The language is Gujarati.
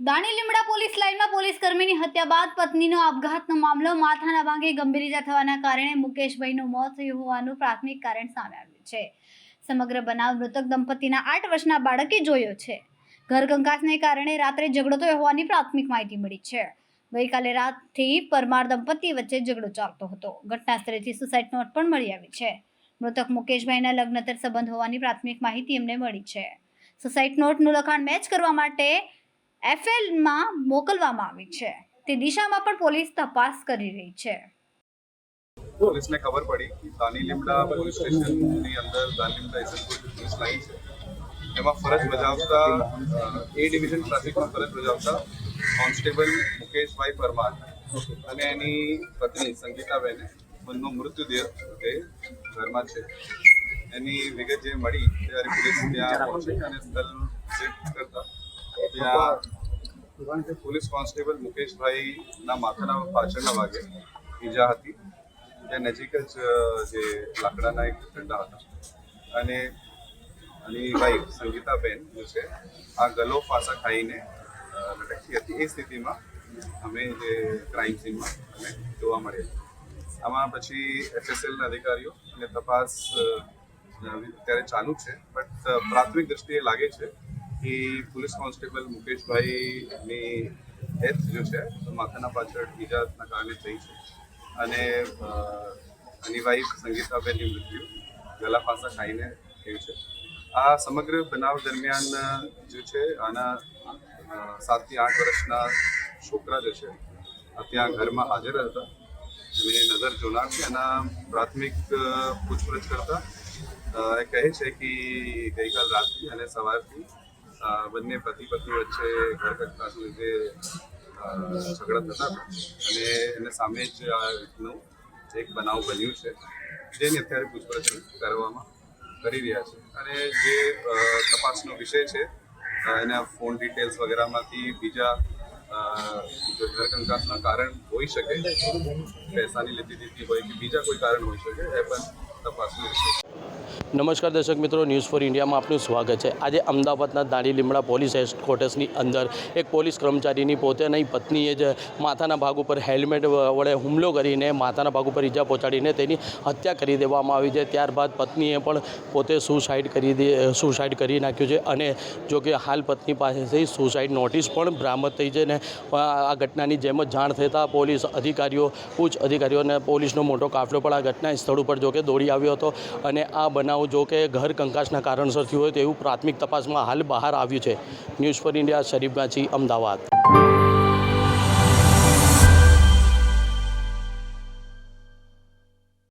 દાણી લીમડા પોલીસ લાઇનમાં પોલીસ કર્મીની હત્યા બાદ પત્નીનો આપઘાતનો મામલો માથાના ભાગે ગંભીર ઇજા થવાના કારણે મુકેશભાઈનું મોત થયું હોવાનું પ્રાથમિક કારણ સામે આવ્યું છે. સમગ્ર બનાવ મૃતક દંપતીના આઠ વર્ષના બાળકે જોયો છે. ઘર કંકાસને કારણે રાત્રે ઝઘડો થયો હોવાની પ્રાથમિક માહિતી મળી છે. ગઈકાલે રાતથી પરમાર દંપતી વચ્ચે ઝઘડો ચાલતો હતો. ઘટના સ્થળેથી સુસાઇડ નોટ પણ મળી આવી છે. મૃતક મુકેશભાઈના લગ્નતર સંબંધ હોવાની પ્રાથમિક માહિતી એમને મળી છે. સુસાઇડ નોટનું લખાણ મેચ કરવા માટે એફએલમાં મોકલવામાં આવી છે. તે દિશામાં પણ પોલીસ તપાસ કરી રહી છે. પોલીસને ખબર પડી કે દાની લીમડા પોલીસ સ્ટેશનની અંદર દાની લીમડા પોલીસ લાઈન છે. એમાં ફરજ બજાવતા એ ડિવિઝન ટ્રાફિકમાં ફરજ બજાવતા કોન્સ્ટેબલ મુકેશભાઈ પરમાર અને એની પત્ની સંગીતાબેને બંનેનું મૃત્યુદેહ તે ઘરમાં છે. એની વિગત જે મળી ત્યારે પોલીસ ત્યાં પહોંચી અને સ્થળ ચેક કરતા ત્યાં પોલીસ કોન્સ્ટેબલ મુકેશભાઈના માથાના પાછળના ભાગે ઈજા હતી ત્યાં નજીક જ જે લાકડાના એક ડંડા હતા. અને આની વાઈફ સંગીતાબેન જે છે, આ ગલો ફાંસા ખાઈને લટકતી હતી. એ સ્થિતિમાં અમે જે ક્રાઇમ સીનમાં અમે જોવા મળ્યા આમાં પછી એફએસએલના અધિકારીઓ અને તપાસ અત્યારે ચાલુ છે, બટ પ્રાથમિક દ્રષ્ટિએ લાગે છે કે પોલીસ કોન્સ્ટેબલ મુકેશભાઈની ડેથ જો છે માથાના પાછળ ઈજાના કારણે થઈ છે. અને એની વાઈફ સંગીતાબેનની મૃત્યુ ગલા પાસા ખાઈને થયું છે. આ સમગ્ર બનાવ દરમિયાન જે છે, આના સાતથી આઠ વર્ષના છોકરા જે છે ત્યાં ઘરમાં હાજર હતા. અને નજર જોનાર એના પ્રાથમિક પૂછપરછ કરતા એ કહે છે કે ગઈકાલ રાતથી અને સવારથી બંને પતિ પત્ની વચ્ચે ઘર કટકાસને લીધે ઝઘડા થતા અને એને સામે જ રીતનું એક બનાવ બન્યું છે. જેની અત્યારે પૂછપરછ કરવામાં કરી રહ્યા છે. અને જે તપાસનો વિષય છે એના ફોન ડિટેલ્સ વગેરેમાંથી બીજા અ, જો ઘર કંકાસના કારણ હોઈ શકે પૈસાની લીધી દીધી હોય કે બીજા કોઈ કારણ હોઈ શકે એ પણ તપાસનો વિષય છે. નમસ્કાર દર્શક મિત્રો ન્યૂઝ ફોર ઇન્ડિયામાં આપનું સ્વાગત છે. આજે અમદાવાદના દાણી લીમડા પોલીસ હેડક્વાર્ટર્સની અંદર એક પોલીસ કર્મચારીની પોતાની પત્નીએ જ માથાના ભાગ ઉપર હેલ્મેટ વડે હુમલો કરીને માથાના ભાગ ઉપર ઈજા પહોંચાડીને તેની હત્યા કરી દેવામાં આવી છે. ત્યારબાદ પત્નીએ પણ પોતે સુસાઇડ કરી દે સુસાઇડ કરી નાખ્યું છે અને જો કે હાલ પત્ની પાસેથી સુસાઇડ નોટિસ પણ બરામદ થઈ છે ને આ ઘટનાની જેમ જ જાણ થતાં પોલીસ અધિકારીઓ ઉચ્ચ અધિકારીઓ અને પોલીસનો મોટો કાફલો પણ આ ઘટના સ્થળ ઉપર જો કે દોડી આવ્યો હતો અને આ બનાવ જો કે ઘર કંકાસના કારણસર થયું હોય તેવું પ્રાથમિક તપાસમાં હાલ બહાર આવ્યું છે. News for India, Sharif Ganchi, Ahmedabad.